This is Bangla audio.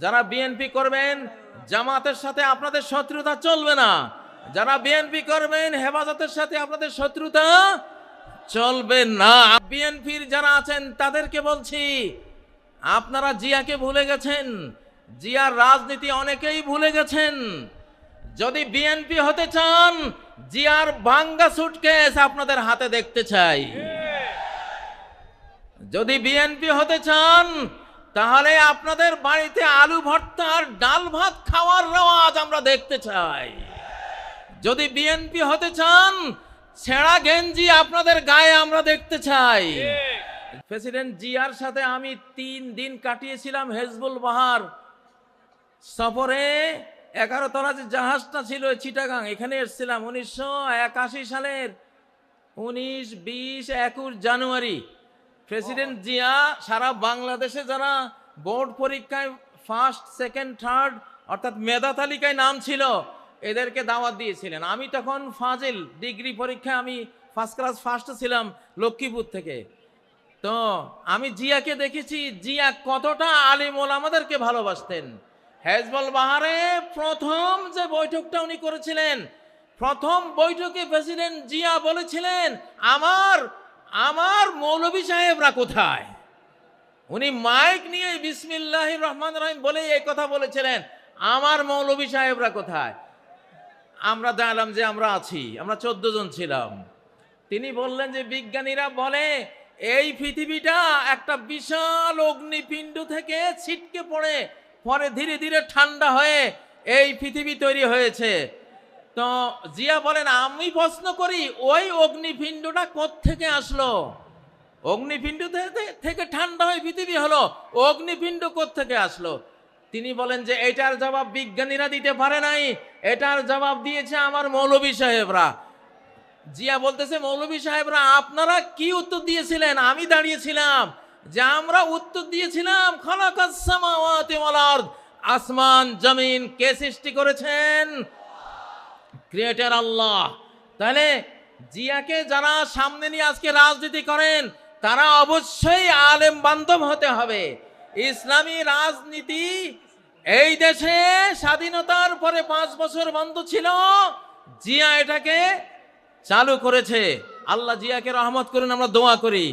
যারা বিএনপি করবেন জামাতের সাথে আপনাদের শত্রুতা চলবে না। যারা বিএনপি করবেন হেফাজতের সাথে আপনাদের শত্রুতা চলবে না। বিএনপির যারা আছেন তাদেরকে বলছি আপনারা জিয়াকে ভুলে গেছেন। জিয়ার রাজনীতি অনেকেই ভুলে গেছেন। যদি বিএনপি হতে চান জিয়ার ভাঙ্গা সুটকেস আপনাদের হাতে দেখতে চাই। যদি বিএনপি হতে চান তাহলে আপনাদের বাড়িতে আলু ভর্তা আর ডাল ভাত খাওয়ার রেওয়াজ আমরা দেখতে চাই। যদি বিএনপি হতে চান, ছেঁড়া গেঞ্জি আপনাদের গায়ে আমরা দেখতে চাই। প্রেসিডেন্ট জিয়ার সাথে আমি তিন দিন কাটিয়েছিলাম হেজবুল বাহার। সফরে এগারো তলা যে জাহাজটা ছিল চিটাগাং, এখানে এসেছিলাম। উনিশশো একাশি সালের উনিশ, বিশ, একুশ জানুয়ারি। প্রেসিডেন্ট জিয়া সারা বাংলাদেশে যারা বোর্ড পরীক্ষায় ফার্স্ট সেকেন্ড থার্ড অর্থাৎ মেধা তালিকায় নাম ছিল, এদেরকে দাওয়াত দিয়েছিলেন। আমি তখন ফাজিল ডিগ্রি পরীক্ষায় আমি ফার্স্ট ক্লাস ফার্স্ট ছিলাম লক্ষ্মীপুর থেকে। তো আমি জিয়াকে দেখেছি, জিয়া কতটা আলিম আমাদেরকে ভালোবাসতেন। হেজবল বাহারে প্রথম যে বৈঠকটা উনি করেছিলেন, প্রথম বৈঠকে প্রেসিডেন্ট জিয়া বলেছিলেন, আমার আমার মৌলভী সাহেবরা কোথায়? উনি মাইক নিয়ে বিসমিল্লাহ রহমান রহিম বলে এই কথা বলেছিলেন। আমার মৌলভী সাহেবরা কোথায়? আমরা জানলাম যে আমরা আছি, আমরা চোদ্দ জন ছিলাম। তিনি বললেন যে বিজ্ঞানীরা বলে, এই পৃথিবীটা একটা বিশাল অগ্নিপিণ্ড থেকে ছিটকে পড়ে, পরে ধীরে ধীরে ঠান্ডা হয়ে এই পৃথিবী তৈরি হয়েছে। তো জিয়া বলেন, আমি প্রশ্ন করি, ওই অগ্নিপিণ্ডটা থেকে আসলো? অগ্নিপিণ্ড থেকে ঠান্ডা হয়ে পৃথিবী হলো, অগ্নিপিণ্ড থেকে আসলো? তিনি বলেন যে, এটার জবাব বিজ্ঞানীরা দিতে পারে নাই, এটার জবাব দিয়েছে আমার মৌলভী সাহেবরা। জিয়া বলতেছে, মৌলভী সাহেবরা, আপনারা কি উত্তর দিয়েছিলেন? আমি দাঁড়িয়েছিলাম যে, আমরা উত্তর দিয়েছিলাম, খলাকাস আসমান, জমিন কে সৃষ্টি করেছেন? ক্রিয়েটার আল্লাহ। তাহলে জিয়াকে যারা সামনে নিয়ে আজকে রাজনীতি করেন, তারা অবশ্যই আলেম বান্ধব হতে হবে। ইসলামী রাজনীতি এই দেশে স্বাধীনতার পরে পাঁচ বছর বন্ধ ছিল, জিয়া এটাকে চালু করেছে। আল্লাহ জিয়াকে রহমত করুন, আমরা দোয়া করি।